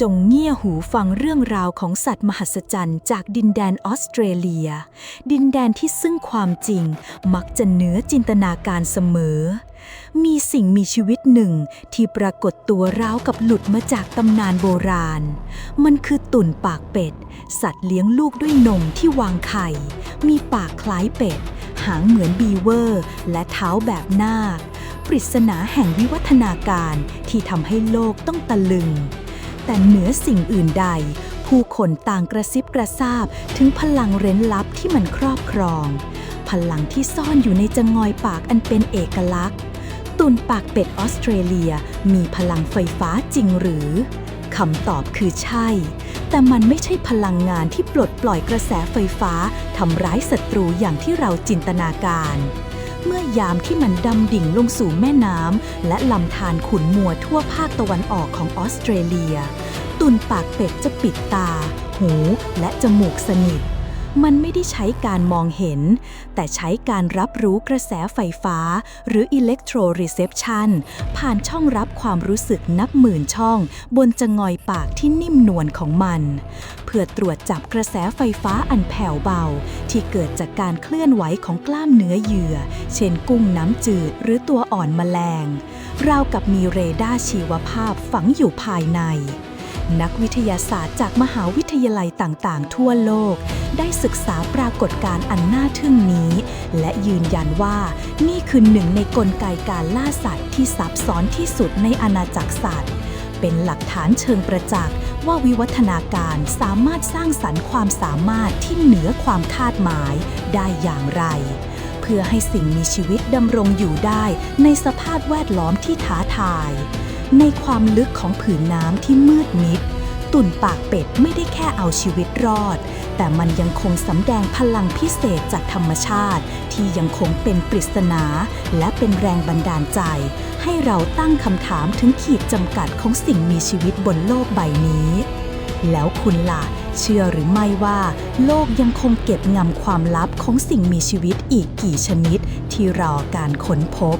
จงเงี่ยหูฟังเรื่องราวของสัตว์มหัศจรรย์จากดินแดนออสเตรเลีย ดินแดนที่ซึ่งความจริงมักจะเหนือจินตนาการเสมอ มีสิ่งมีชีวิตหนึ่งที่ปรากฏตัวราวกับหลุดมาจากตำนานโบราณ มันคือตุ่นปากเป็ด สัตว์เลี้ยงลูกด้วยนมที่วางไข่ มีปากคล้ายเป็ด หางเหมือนบีเวอร์ และเท้าแบบนาคปริศนาแห่งวิวัฒนาการที่ทำให้โลกต้องตะลึง แต่เหนือสิ่งอื่นใด ผู้คนต่างกระซิบกระซาบถึงพลังเร้นลับที่มันครอบครอง พลังที่ซ่อนอยู่ในจงอยปากอันเป็นเอกลักษณ์ ตุนปากเป็ดออสเตรเลียมีพลังไฟฟ้าจริงหรือคำตอบคือใช่ แต่มันไม่ใช่พลังงานที่ปลดปล่อยกระแสไฟฟ้าทำร้ายศัตรูอย่างที่เราจินตนาการ เมื่อยามที่มันดำดิ่งลงสู่แม่น้ำและลำธารขุนมัวทั่วภาคตะวันออกของออสเตรเลีย ตุนปากเป็ดจะปิดตา หูและจมูกสนิท มันไม่ได้ใช้การมองเห็น แต่ใช้การรับรู้กระแสไฟฟ้า หรือ electroreception ผ่านช่องรับความรู้สึกนับหมื่นช่อง บนจงอยปากที่นิ่มนวลของมัน เพื่อตรวจจับกระแสไฟฟ้าอันแผ่วเบา ที่เกิดจากการเคลื่อนไหวของกล้ามเนื้อเหยื่อ เช่นกุ้งน้ำจืดหรือตัวอ่อนแมลง ราวกับมีเรดาร์ชีวภาพฝังอยู่ภายใน นักวิทยาศาสตร์จากมหาวิทยาลัยต่างๆ ทั่วโลก ได้ศึกษาปรากฏการณ์อันน่าทึ่งนี้ และยืนยันว่านี่คือหนึ่งในกลไกการล่าสัตว์ที่ซับซ้อนที่สุดในอาณาจักรสัตว์ เป็นหลักฐานเชิงประจักษ์ว่าวิวัฒนาการสามารถสร้างสรรค์ความสามารถที่เหนือความคาดหมายได้อย่างไร เพื่อให้สิ่งมีชีวิตดำรงอยู่ได้ในสภาพแวดล้อมที่ท้าทาย ในความลึกของผืนน้ำที่มืดมิด ตุ่นปากเป็ดไม่ได้แค่เอาชีวิตรอด แต่มันยังคงสำแดงพลังพิเศษจากธรรมชาติ ที่ยังคงเป็นปริศนา และเป็นแรงบันดาลใจ ให้เราตั้งคำถามถึงขีดจำกัดของสิ่งมีชีวิตบนโลกใบนี้แล้วคุณล่ะ เชื่อหรือไม่ว่า โลกยังคงเก็บงำความลับของสิ่งมีชีวิตอีกกี่ชนิด ที่รอการค้นพบ